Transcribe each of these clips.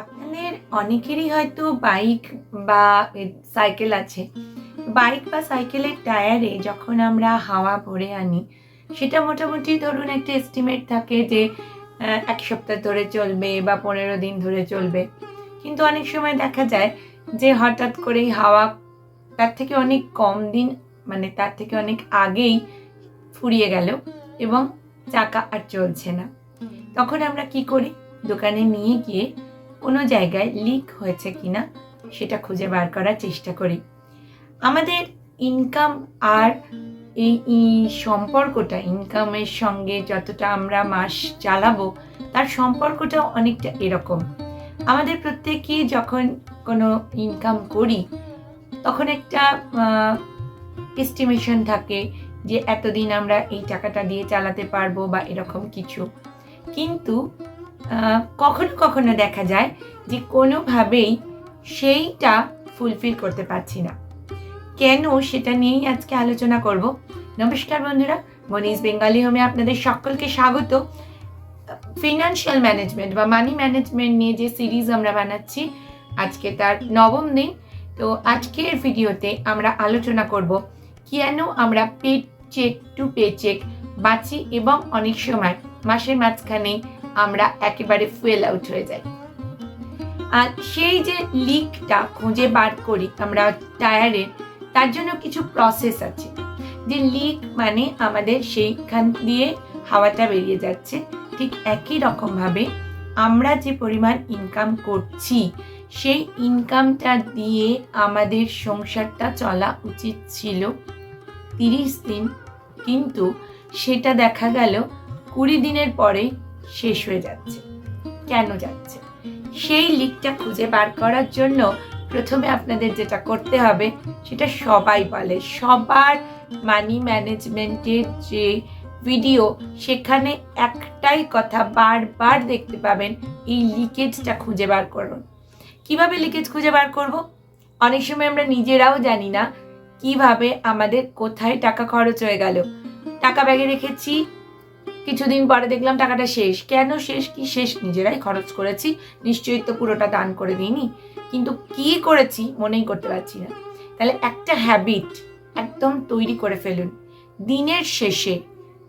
আপনাদের অনেকেরই হয়তো বাইক বা সাইকেল আছে। বাইক বা সাইকেলের টায়ারে যখন আমরা হাওয়া ভরে আনি, সেটা মোটামুটি ধরুন একটা এস্টিমেট থাকে যে এক সপ্তাহ ধরে চলবে বা পনেরো দিন ধরে চলবে। কিন্তু অনেক সময় দেখা যায় যে, হঠাৎ করেই হাওয়া তার থেকে অনেক কম দিন মানে তার থেকে অনেক আগেই ফুরিয়ে গেল এবং চাকা আর চলছে না। তখন আমরা কি করি? দোকানে নিয়ে গিয়ে কোনো জায়গায় লিক হয়েছে কিনা সেটা খুঁজে বার করার চেষ্টা করি। আমাদের ইনকাম আর এই সম্পর্কটা ইনকামের সঙ্গে যতটা আমরা মাস চালাবো, তার সম্পর্কটা অনেকটা এরকম। আমাদের প্রত্যেকেই যখন কোনো ইনকাম করি, তখন একটা এস্টিমেশন থাকে যে এতদিন আমরা এই টাকাটা দিয়ে চালাতে পারব বা এরকম কিছু। কিন্তু কখনো কখনো দেখা যায় যে কোনোভাবেই সেইটা ফুলফিল করতে পারছি না। কেন সেটা নিয়েই আজকে আলোচনা করব? নমস্কার বন্ধুরা মনিজ বেঙ্গালি হোমে আপনাদের সকলকে স্বাগত। ফিনান্সিয়াল ম্যানেজমেন্ট বা মানি ম্যানেজমেন্ট নিয়ে যে সিরিজ আমরা বানাচ্ছি, আজকে তার নবম দিন। তো আজকের ভিডিওতে আমরা আলোচনা করব কেন আমরা pay check to pay check বাঁচি এবং অনেক সময় মাসের মাঝখানেই আমরা একেবারে ফুয়েল আউট হয়ে যাই। আর সেই যে লিকটা খুঁজে বার করি আমরা টায়ারের তার জন্য কিছু প্রসেস আছে। যে লিক মানে আমাদের সেইখান দিয়ে হাওয়াটা বেরিয়ে যাচ্ছে। ঠিক একই রকমভাবে আমরা যে পরিমাণ ইনকাম করছি, সেই ইনকামটা দিয়ে আমাদের সংসারটা চলা উচিত ছিল তিরিশ দিন। কিন্তু সেটা দেখা গেল কুড়ি দিনের পরেই শেষ হয়ে যাচ্ছে। কেন যাচ্ছে? সেই লিকটা খুঁজে বার করার জন্য প্রথমে আপনাদের যেটা করতে হবে, সেটা সবাই বলে। সবার মানি ম্যানেজমেন্টের যে ভিডিও সেখানে একটাই কথা বারবার দেখতে পাবেন, এই লিকেজটা খুঁজে বার করুন। কীভাবে লিকেজ খুঁজে বার করব? অনেক সময় আমরা নিজেরাও জানি না কীভাবে আমাদের কোথায় টাকা খরচ হয়ে গেল। টাকা ব্যাগে রেখেছি কিছুদিন পরে দেখলাম টাকাটা শেষ। কেন শেষ? কি শেষ? নিজেরাই খরচ করেছি। নিশ্চয়ই তো পুরোটা দান করে দিইনি। কিন্তু কি করেছি? মনেই করতে পারছি না। তাহলে একটা হ্যাবিট একদম তৈরি করে ফেলুন। দিনের শেষে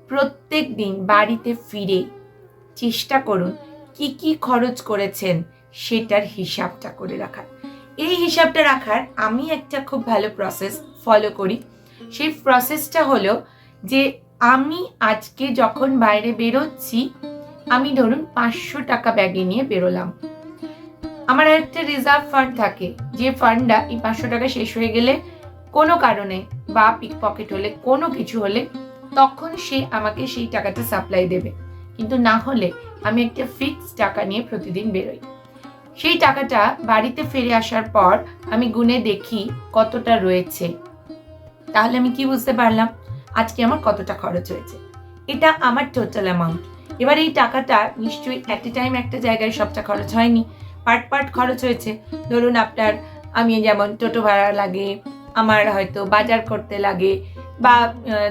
প্রত্যেক দিন বাড়িতে ফিরে চেষ্টা করুন কি কি খরচ করেছেন সেটার হিসাবটা করে রাখার। এই হিসাবটা রাখার আমি একটা খুব ভালো প্রসেস ফলো করি। সেই প্রসেসটা হলো যে আমি আজকে যখন বাইরে বেরোচ্ছি, আমি ধরুন পাঁচশো টাকা ব্যাগে নিয়ে বেরোলাম। আমার একটা রিজার্ভ ফান্ড থাকে, যে ফান্ডটা এই পাঁচশো টাকা শেষ হয়ে গেলে কোনো কারণে বা পিক পকেট হলে, কোনো কিছু হলে, তখন সে আমাকে সেই টাকাটা সাপ্লাই দেবে। কিন্তু না হলে আমি একটা ফিক্স টাকা নিয়ে প্রতিদিন বেরোই। সেই টাকাটা বাড়িতে ফিরে আসার পর আমি গুনে দেখি কতটা রয়েছে। তাহলে আমি কি বুঝতে পারলাম? আজকে আমার কতটা খরচ হয়েছে? এটা আমার টোটাল অ্যামাউন্ট এবার এই টাকাটা নিশ্চয়ই অ্যাট এ টাইম একটা জায়গায় সবটা খরচ হয়নি। পার্ট পার্ট খরচ হয়েছে। ধরুন আপনার আমি যেমন টোটো ভাড়া লাগে, আমার হয়তো বাজার করতে লাগে বা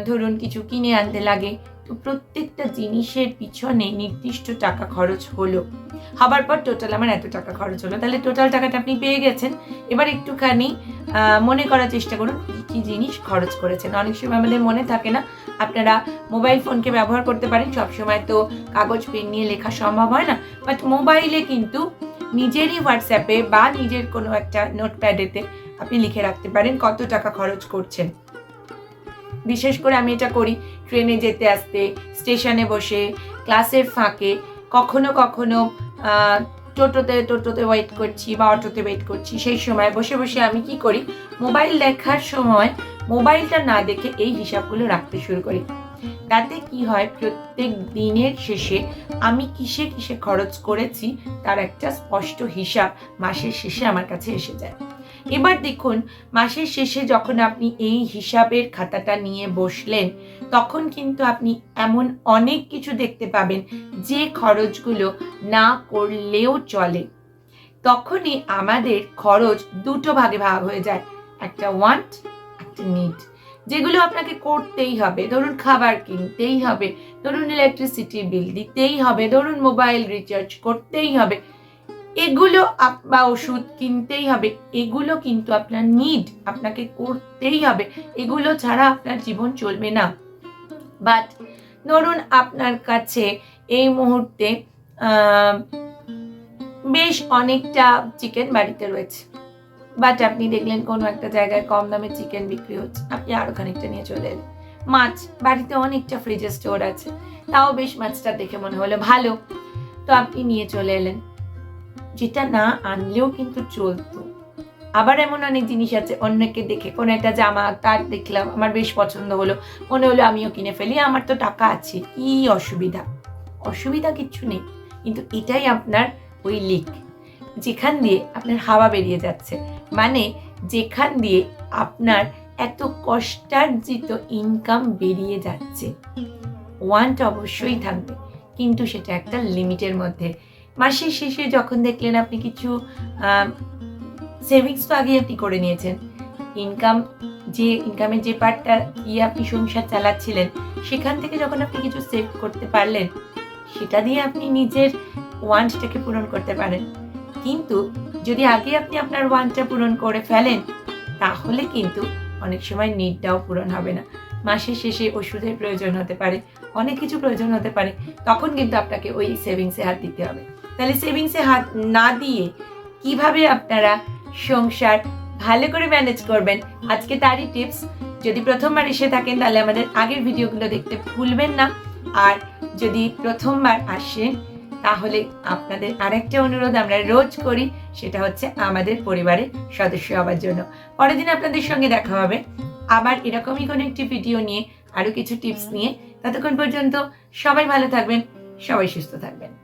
ধরুন কিছু কিনে আনতে লাগে। তো প্রত্যেকটা জিনিসের পিছনে নির্দিষ্ট টাকা খরচ হলো। হবার পর টোটাল আমার এত টাকা খরচ হলো। তাহলে টোটাল টাকাটা আপনি পেয়ে গেছেন। এবার একটুখানি মনে করার চেষ্টা করুন কী কী জিনিস খরচ করেছেন। অনেক সময় আমাদের মনে থাকে না, আপনারা মোবাইল ফোনকে ব্যবহার করতে পারেন। সবসময় তো কাগজ পেন নিয়ে লেখা সম্ভব হয় না। বাট মোবাইলে কিন্তু নিজেরই হোয়াটসঅ্যাপে বা নিজের কোনো একটা নোটপ্যাডেতে আপনি লিখে রাখতে পারেন কত টাকা খরচ করছেন। বিশেষ করে আমি এটা করি, ট্রেনে যেতে আসতে, স্টেশনে বসে, ক্লাসের ফাঁকে, কখনো কখনো টোটোতে টোটোতে ওয়েট করছি বা অটোতে ওয়েট করছি, সেই সময় বসে বসে আমি কি করি মোবাইল দেখার সময় মোবাইলটা না দেখে এই হিসাবগুলো রাখতে শুরু করি। তাতে কি হয়, প্রত্যেক দিনের শেষে আমি কিসে কিসে খরচ করেছি, তার একটা স্পষ্ট হিসাব মাসের শেষে আমার কাছে এসে যায়। এবার দেখুন, মাসের শেষে যখন আপনি এই হিসাবের খাতাটা নিয়ে বসলেন, তখন কিন্তু আপনি এমন অনেক কিছু দেখতে পাবেন যে খরচগুলো না করলেও চলে। তখনই আমাদের খরচ দুটো ভাগে ভাগ হয়ে যায়, একটা ওয়ান্ট একটা নিড যেগুলো আপনাকে করতেই হবে। ধরুন খাবার কিনতেই হবে, ধরুন ইলেকট্রিসিটি বিল দিতেই হবে, ধরুন মোবাইল রিচার্জ করতেই হবে এগুলো বা ওষুধ কিনতেই হবে। এগুলো কিন্তু আপনার নিড আপনাকে করতেই হবে। এগুলো ছাড়া আপনার জীবন চলবে না। বাট ধরুন আপনার কাছে এই মুহূর্তে বেশ অনেকটা চিকেন বাড়িতে রয়েছে। বাট আপনি দেখলেন কোনো একটা জায়গায় কম দামে চিকেন বিক্রি হচ্ছে। আপনি আরও খানিকটা নিয়ে চলে এলেন। মাছ, বাড়িতে অনেকটা ফ্রিজে স্টোর আছে। তাও বেশ মাছটা দেখে মনে হলো ভালো। তো আপনি নিয়ে চলে এলেন। যেটা না আনলেও কিন্তু চলতো। আবার এমন অনেক জিনিস আছে, অন্যকে দেখে। কোনো একটা জামা তার দেখলাম, আমার বেশ পছন্দ হলো। মনে হলো আমিও কিনে ফেলি, আমার তো টাকা আছে। কি অসুবিধা? অসুবিধা কিচ্ছু নেই। কিন্তু এটাই আপনার ওই লিক যেখান দিয়ে আপনার হাওয়া বেরিয়ে যাচ্ছে। মানে যেখান দিয়ে আপনার এত কষ্টার্জিত ইনকাম বেরিয়ে যাচ্ছে। ওয়ান্ট অবশ্যই থাকবে। কিন্তু সেটা একটা লিমিটের মধ্যে। মাসের শেষে যখন দেখলেন আপনি কিছু সেভিংস তো আগে আপনি করে নিয়েছেন ইনকাম যে ইনকামের যে পার্টটা দিয়ে আপনি সংসার চালাচ্ছিলেন, সেখান থেকে যখন আপনি কিছু সেভ করতে পারলেন, সেটা দিয়ে আপনি নিজের ওয়ান্টটাকে পূরণ করতে পারেন। কিন্তু যদি আগে আপনি আপনার ওয়ান্টটা পূরণ করে ফেলেন, তাহলে কিন্তু অনেক সময় নিডটাও পূরণ হবে না। মাসের শেষে ওষুধের প্রয়োজন হতে পারে, অনেক কিছু প্রয়োজন হতে পারে, তখন কিন্তু আপনাকে ওই সেভিংসে হাত দিতে হবে। তাহলে সেভিংসে হাত না দিয়ে কীভাবে আপনারা সংসার ভালো করে ম্যানেজ করবেন? আজকে তারই টিপস যদি প্রথমবার এসে থাকেন, তাহলে আমাদের আগের ভিডিওগুলো দেখতে ভুলবেন না। আর যদি প্রথমবার আসেন, তাহলে আপনাদের আরেকটা অনুরোধ আমরা রোজ করি, সেটা হচ্ছে আমাদের পরিবারের সদস্য হওয়ার জন্য। পরের দিন আপনাদের সঙ্গে দেখা হবে। আবার এরকমই কোনো একটি ভিডিও নিয়ে, আরও কিছু টিপস নিয়ে। ততক্ষণ পর্যন্ত সবাই ভালো থাকবেন, সবাই সুস্থ থাকবেন।